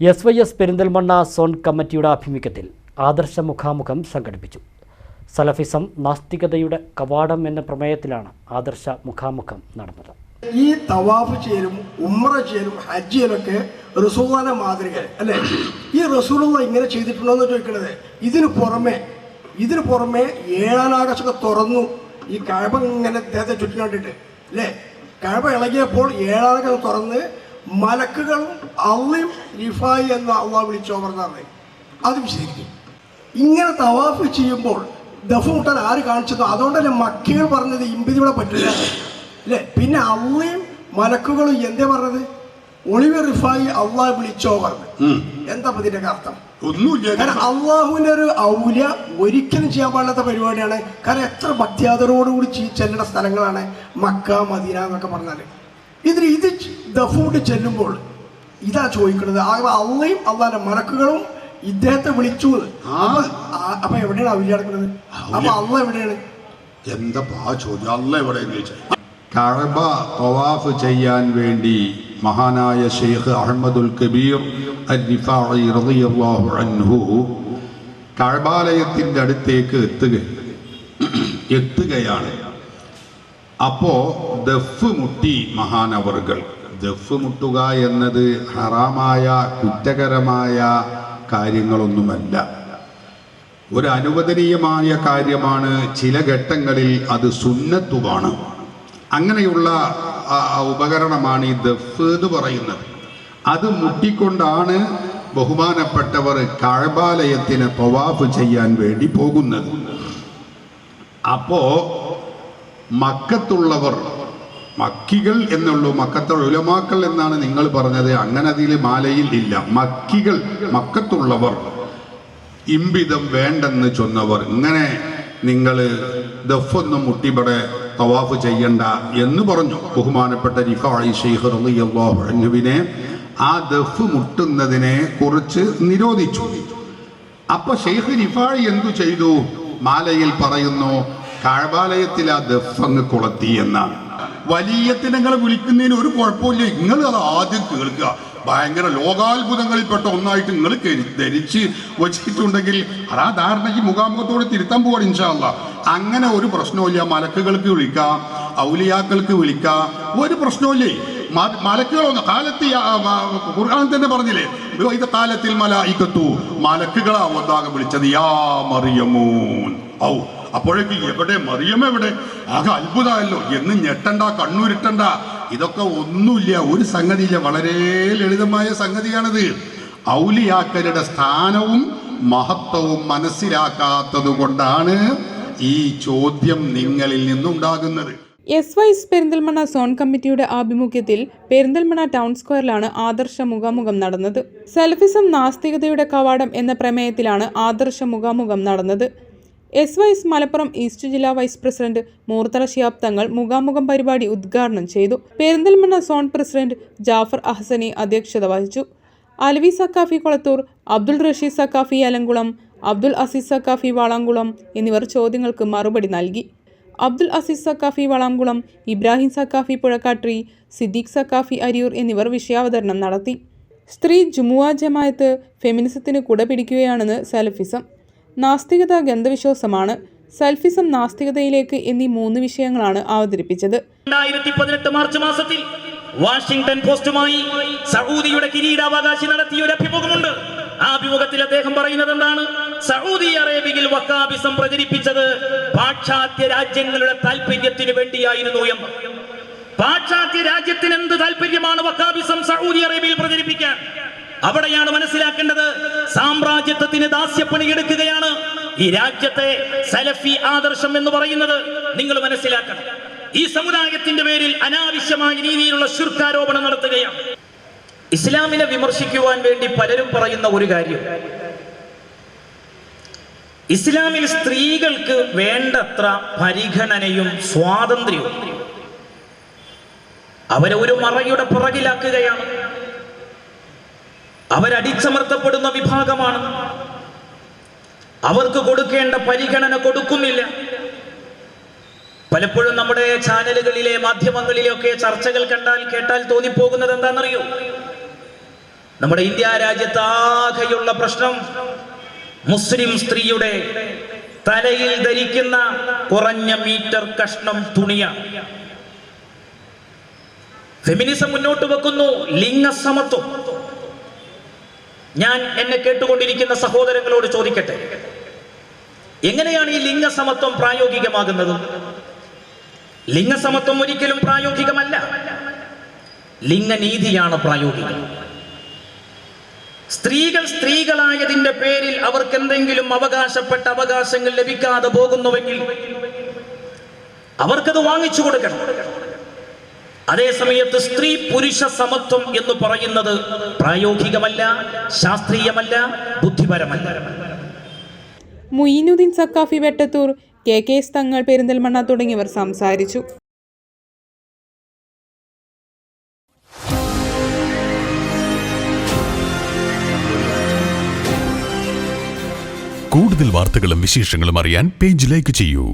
S Y S Perinthalmanna zone കമ്മിറ്റിയുടെ ആഭിമുഖ്യത്തിൽ ആദർശ മുഖാമുഖം സംഘടിപ്പിച്ചു. സലഫിസം നാസ്തികതയുടെ കവാടം എന്ന പ്രമേയത്തിലാണ് ആദർശ മുഖാമുഖം നടന്നത്. ഈ തവാഫ് ചെയ്യലും ഉമ്ര ചെയ്യലും ഹജ്ജ് ചെയ്യലൊക്കെ റസൂലിന്റെ മാതൃക അല്ലേ? ഈ റസൂലുള്ള ഇങ്ങനെ ചെയ്തിട്ടുണ്ടോ എന്ന് ചോദിക്കണത് ഇതിന് പുറമെ ഇതിന് പുറമെ ഏഴാനാകാശമൊക്കെ തുറന്നു ഈ കഴബ ഇങ്ങനെ ചുറ്റിക്കാണ്ടിട്ട് ചുറ്റി കണ്ടിട്ട് അല്ലേ? കഴബ ഇളകിയപ്പോൾ ഏഴാനാകാശം തുറന്ന് മലക്കുകളും അള്ളിയും റിഫായി എന്ന് അള്ളാഹ് വിളിച്ചോ അതും അത് വിശദീകരിക്കും. ഇങ്ങനെ തവാഫ് ചെയ്യുമ്പോൾ ദഫ് മുട്ടാൻ ആര് കാണിച്ചതോ അതുകൊണ്ടല്ലേ മക്കികൾ പറഞ്ഞത് ഇമ്പിതിവിടെ പറ്റില്ല. അല്ലേ? പിന്നെ അള്ളയും മലക്കുകളും എന്തേ പറഞ്ഞത്? ഒളിവ് റിഫായി അള്ളാഹ് വിളിച്ചോ പറഞ്ഞു എന്താ ഇതിന്റെ അർത്ഥം? ഒന്നുമില്ല. കാരണം അള്ളാഹുവിന്റെ ഒരു ഔല്യ ഒരിക്കലും ചെയ്യാൻ പാടില്ലാത്ത പരിപാടിയാണ്. കാരണം എത്ര ഭക്തിയാദരോടുകൂടി ചെല്ലേണ്ട സ്ഥലങ്ങളാണ് മക്ക മദീന എന്നൊക്കെ പറഞ്ഞാൽ. ഇതിന് ഇത് ദഫൂട്ട് ചെല്ലുമ്പോൾ ഇതാ ചോദിക്കുന്നത്. ആ അള്ളയും അള്ളാന്റെ മലക്കുകളും ഇദ്ദേഹത്തെ വിളിച്ചു. അപ്പൊ എവിടെയാണ് ഔല്യ നടക്കുന്നത് അപ്പൊ അള്ള എവിടെയാണ്? എന്താ ചോദ്യം? അല്ല എവിടെ കഅബ തവാഫ് ചെയ്യാൻ വേണ്ടി മഹാനായ ഷെയ്ഖ് അഹമ്മദുൽ കബീർ അൻഹു അടുത്തേക്ക് എത്തുക. എത്തുകയാണ്. അപ്പോ ദഫ് മുട്ടി മഹാനവറുകൾ. ദഫ് മുട്ടുക എന്നത് ഹറാമായ കുറ്റകരമായ കാര്യങ്ങളൊന്നുമല്ല. ഒരു അനുവദനീയമായ കാര്യമാണ് ചില ഘട്ടങ്ങളിൽ അത് സുന്നത്തുമാണ് അങ്ങനെയുള്ള ഉപകരണമാണ് ഈ ദഫ് എന്ന് പറയുന്നത്. അത് മുട്ടിക്കൊണ്ടാണ് ബഹുമാനപ്പെട്ടവർ കഴബാലയത്തിന് തവാഫ് ചെയ്യാൻ വേണ്ടി പോകുന്നത്. അപ്പോ മക്കത്തുള്ളവർ മക്കികൾ എന്നുള്ളൂ മക്കത്തുള്ള ഉലമാക്കൾ എന്നാണ് നിങ്ങൾ പറഞ്ഞത്. അങ്ങനെ അതിൽ മാലയിൽ ഇല്ല. മക്കികൾ മക്കത്തുള്ളവർ ഇമ്പിതം വേണ്ടെന്ന് ചൊന്നവർ. ഇങ്ങനെ നിങ്ങൾ ദഫൊന്നും മുട്ടിപടെ തവാഫ് ചെയ്യണ്ട എന്ന് പറഞ്ഞു. ബഹുമാനപ്പെട്ട റിഫായി ഷെയ്ഖ് അൻഹുവിനെ ആ ദഫ് മുട്ടുന്നതിനെ കുറിച്ച് നിരോധിച്ചു. അപ്പൊ ഷെയ്ഖ് റിഫായി എന്തു ചെയ്തു? മാലയിൽ പറയുന്നു കാഴ്ബാലയത്തിൽ ആ ദഫ് അങ്ങ് കൊളത്തി എന്നാണ് വലിയത്തിന് നിങ്ങളെ വിളിക്കുന്നതിന് ഒരു കുഴപ്പമില്ല. നിങ്ങൾ അത് ആദ്യം കേൾക്കുക. ഭയങ്കര ലോകാത്ഭുതങ്ങളിൽപ്പെട്ട ഒന്നായിട്ട് നിങ്ങൾ ധരിച്ച് വച്ചിട്ടുണ്ടെങ്കിൽ അത് ആ ധാരണയ്ക്ക് മുഖാമുഖത്തോട് തിരുത്താൻ പോവാണ് ഇൻഷാല്ല അങ്ങനെ ഒരു പ്രശ്നമില്ല. മലക്കുകൾക്ക് വിളിക്കാം ഔലിയാക്കൾക്ക് വിളിക്കാം. ഒരു പ്രശ്നമില്ലേ? മലക്കുകളൊന്ന് കാലത്ത് ഖുർആൻ തന്നെ പറഞ്ഞില്ലേ? ഇത് കാലത്തിൽ ഇക്കത്തു മലക്കുകളാ ഒന്നാകെ വിളിച്ചത് യാ മറിയമൂൻ. ഔ അപ്പോഴേക്ക് എവിടെ മറിയം എവിടെ? ആകെ അത്ഭുതമല്ലോ എന്ന് ഞെട്ടണ്ട കണ്ണൂരിട്ടണ്ട. ഇതൊക്കെ ഒന്നുമില്ല. ഒരു സംഗതിയില്ല. വളരെ ലളിതമായ സംഗതിയാണിത്. ഔലിയാക്കരുടെ സ്ഥാനവും മഹത്വവും മനസ്സിലാക്കാത്തത് കൊണ്ടാണ് ഈ ചോദ്യം നിങ്ങളിൽ നിന്നുണ്ടാകുന്നത്. S Y S Perinthalmanna zone കമ്മിറ്റിയുടെ ആഭിമുഖ്യത്തിൽ പെരിന്തൽമണ്ണ ടൗൺ സ്ക്വയറിലാണ് ആദർശ മുഖാമുഖം നടന്നത്. സെൽഫിസം നാസ്തികതയുടെ കവാടം എന്ന പ്രമേയത്തിലാണ് ആദർശ മുഖാമുഖം നടന്നത്. S Y S Malappuram east ജില്ലാ വൈസ് പ്രസിഡന്റ് മൂർത്തല ഷിയാബ് തങ്ങൾ മുഖാമുഖം പരിപാടി ഉദ്ഘാടനം ചെയ്തു. പെരിന്തൽമണ്ണ സോൺ പ്രസിഡന്റ് ജാഫർ അഹസനി അധ്യക്ഷത വഹിച്ചു. അലവി സക്കാഫി കൊളത്തൂർ അബ്ദുൾ റഷീദ് സക്കാഫി അലങ്കുളം അബ്ദുൾ അസീസ് സക്കാഫി വാളാങ്കുളം എന്നിവർ ചോദ്യങ്ങൾക്ക് മറുപടി നൽകി. അബ്ദുൽ അസീസ് സക്കാഫി വളാംകുളം ഇബ്രാഹിം സക്കാഫി പുഴക്കാട്രി സിദ്ദീഖ് സക്കാഫി അരിയൂർ എന്നിവർ വിഷയാവതരണം നടത്തി. സ്ത്രീ ജുമുഅ ജമായത്ത് ഫെമിനിസത്തിന് കുട പിടിക്കുകയാണെന്ന് സലഫിസം. നാസ്തികത ഗന്ധവിശ്വാസമാണ്. സെൽഫിസം നാസ്തികതയിലേക്ക് എന്നീ മൂന്ന് വിഷയങ്ങളാണ് അവതരിപ്പിച്ചത്. രണ്ടായിരത്തി പതിനെട്ട് മാർച്ച് മാസത്തിൽ വാഷിംഗ്ടൺ പോസ്റ്റുമായി സൗദിയുടെ കിരീടാവകാശി നടത്തിയ ഒരു അഭിമുഖമുണ്ട്. ആ അഭിമുഖത്തിൽ അദ്ദേഹം പറയുന്നത് എന്താണ്? സൗദി അറേബ്യയിൽ വക്കാബിസം പ്രചരിപ്പിച്ചത് പാശ്ചാത്യ രാജ്യങ്ങളുടെ താല്പര്യത്തിന് വേണ്ടിയായിരുന്നു എന്ന്. പാശ്ചാത്യ രാജ്യത്തിന് എന്ത് താല്പര്യമാണ് വക്കാബിസം സൗദി അറേബ്യയിൽ പ്രചരിപ്പിക്കാൻ? അവിടെയാണ് മനസ്സിലാക്കേണ്ടത്. സാമ്രാജ്യത്വത്തിന് ദാസ്യപ്പണിയെടുക്കുകയാണ് ഈ രാജ്യത്തെ സലഫി ആദർശം എന്ന് പറയുന്നത് നിങ്ങൾ മനസ്സിലാക്കണം. ഈ സമുദായത്തിന്റെ പേരിൽ അനാവശ്യമായ രീതിയിലുള്ള ശുർക്കാരോപണം നടത്തുകയാണ്. ഇസ്ലാമിനെ വിമർശിക്കുവാൻ വേണ്ടി പലരും പറയുന്ന ഒരു കാര്യം. ഇസ്ലാമിൽ സ്ത്രീകൾക്ക് വേണ്ടത്ര പരിഗണനയും സ്വാതന്ത്ര്യവും അവരെ ഒരു മറയുടെ പുറകിലാക്കുകയാണ്. അവരടിച്ചമർത്തപ്പെടുന്ന വിഭാഗമാണ്. അവർക്ക് കൊടുക്കേണ്ട പരിഗണന കൊടുക്കുന്നില്ല. പലപ്പോഴും നമ്മുടെ ചാനലുകളിലെ മാധ്യമങ്ങളിലൊക്കെ ചർച്ചകൾ കണ്ടാൽ കേട്ടാൽ തോന്നിപ്പോകുന്നത് എന്താണെന്നറിയോ? നമ്മുടെ ഇന്ത്യ രാജ്യത്താകെയുള്ള പ്രശ്നം മുസ്ലിം സ്ത്രീയുടെ തലയിൽ ധരിക്കുന്ന കുറഞ്ഞ മീറ്റർ കഷ്ണം തുണിയാണ്. ഫെമിനിസം മുന്നോട്ട് വെക്കുന്നു ലിംഗസമത്വം. ഞാൻ എന്നെ കേട്ടുകൊണ്ടിരിക്കുന്ന സഹോദരങ്ങളോട് ചോദിക്കട്ടെ. എങ്ങനെയാണ് ഈ ലിംഗസമത്വം പ്രായോഗികമാകുന്നത്? ലിംഗസമത്വം ഒരിക്കലും പ്രായോഗികമല്ല. ലിംഗനീതിയാണ് പ്രായോഗികം. സ്ത്രീകൾ സ്ത്രീകളായതിന്റെ പേരിൽ അവർക്ക് എന്തെങ്കിലും അവകാശപ്പെട്ട അവകാശങ്ങൾ ലഭിക്കാതെ പോകുന്നുവെങ്കിൽ അവർക്കത് വാങ്ങിച്ചു കൊടുക്കണം. അതേ സമയത്ത് സ്ത്രീ പുരുഷ സമത്വം എന്ന് പറയുന്നത് പ്രായോഗികമല്ല ശാസ്ത്രീയമല്ല ബുദ്ധിപരമല്ല. Muinuddeen Saqafi Vettathur K K S Thangal Perinthalmanna തുടങ്ങിയവർ സംസാരിച്ചു. കൂടുതൽ വാർത്തകളും വിശേഷങ്ങളും അറിയാൻ പേജ് ലൈക്ക് ചെയ്യൂ.